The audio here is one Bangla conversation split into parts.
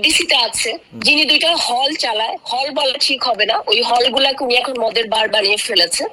ডিসিতে আছে। যিনি দুইটা হল চালায় হল বলা ঠিক হবে না। ওই হল গুলাকে উনি এখন মদের বার বানিয়ে ফেলেছে।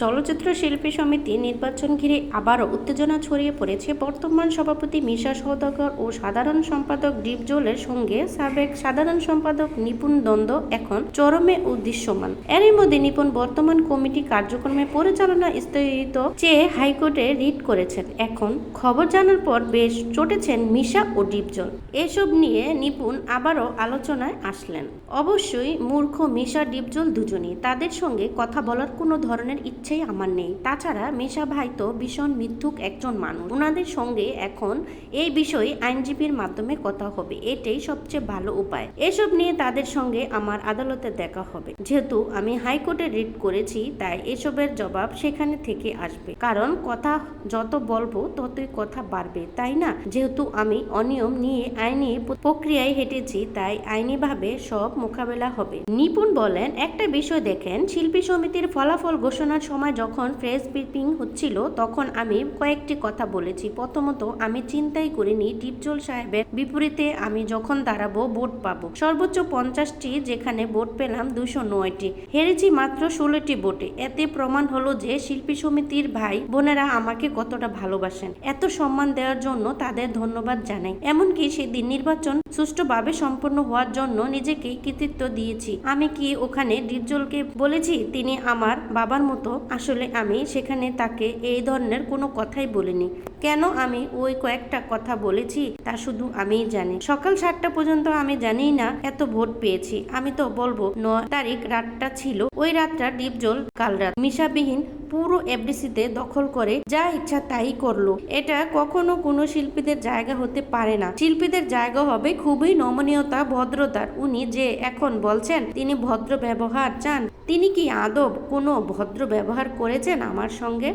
চলচ্চিত্র শিল্পী সমিতি নির্বাচন ঘিরে আবারও উত্তেজনা ছড়িয়ে পড়েছে। বর্তমান সভাপতি মিশা সৌদাগর ও সাধারণ সম্পাদক ডিপজলের সঙ্গে সাবেক সাধারণ সম্পাদক নিপুণ দ্বন্দ্ব এখন চরমে উদ্দেশ্যমান এরই মধ্যে নিপুণ বর্তমান কমিটি কার্যক্রমে পরিচালনা স্থগিত চেয়ে হাইকোর্টে রিট করেছেন। এখন খবর জানার পর বেশ চটেছেন মিশা ও ডিপজল এসব নিয়ে নিপুণ আবারও আলোচনায় আসলেন। অবশ্যই মূর্খ মিশা ডিপজল দুজনই। তাদের সঙ্গে কথা বলার কোনো ধরনের ইচ্ছেই আমার নেই। তাছাড়া মিশা ভাই তো ভীষণ মিথ্যুক একজন মানুষ। ওনাদের সঙ্গে এখন এই বিষয়ে আইনজীবীর মাধ্যমে কথা হবে। এটাই সবচেয়ে ভালো উপায়। এসব নিয়ে তাদের সঙ্গে আমার আদালতে দেখা হবে। যেহেতু আমি হাইকোর্টে রিট করেছি, তাই এসবের জবাব সেখানে থেকে আসবে। কারণ কথা যত বলব, ততই কথা বাড়বে, তাই না? যেহেতু আমি অনিয়ম নিয়ে আইনি প্রক্রিয়ায় হেঁটেছি, তাই আইনিভাবে সব মোকাবেলা হবে। নিপুণ বলেন, একটা বিষয় দেখেন, শিল্পী সমিতির ফলাফল ঘোষণার সময় যখন প্রেস ব্রিফিং হচ্ছিল, তখন আমি কয়েকটি কথা বলেছি। প্রথমত, আমি চিন্তাই করিনি টিপজল সাহেবের বিপরীতে আমি যখন দাঁড়াবো, ভোট পাবো। সর্বোচ্চ পঞ্চাশটি, যেখানে ভোট পেলাম, দুশো নয়টি। হেরেছি মাত্র ষোলোটি ভোটে। এতে প্রমাণ হলো যে শিল্পী সমিতির ভাই বোনেরা আমাকে কতটা ভালোবাসেন। এত সম্মান দেওয়ার জন্য তাদের ধন্যবাদ জানাই। এমনকি সেদিন নির্বাচন সুষ্ঠুভাবে সম্পন্ন হওয়ার জন্য নিজেকে কৃতিত্ব দিয়েছি। আমি কি ওখানে ডিপজলকে বলেছি? তিনি আমার বাবার মতো আসলে আমি সেখানে তাকে এই ধরনের কোনো কথাই বলিনি। কেন আমি ওই কয়েকটা কথা বলেছি তা শুধু আমিই জানি। সকাল সাতটা পর্যন্ত আমি জানিই না, এত ভোট পেয়েছি। আমি তো বলব, নয় তারিখ রাতটা ছিল। ওই রাতটা ডিপজল কাল রাত। মিশাবিহীন পুরো এফডিসিতে দখল করে যা ইচ্ছা তাই করল। এটা কখনো কোনো শিল্পীদের জায়গা হতে পারে না। শিল্পীদের জায়গা হবে খুবই নমনীয়তা, ভদ্রতার। উনি যে এখন বলছেন, তিনি ভদ্র ব্যবহার চান। তিনি কি আদব কোনো ভদ্র ব্যবহার করেছেন আমার সঙ্গে?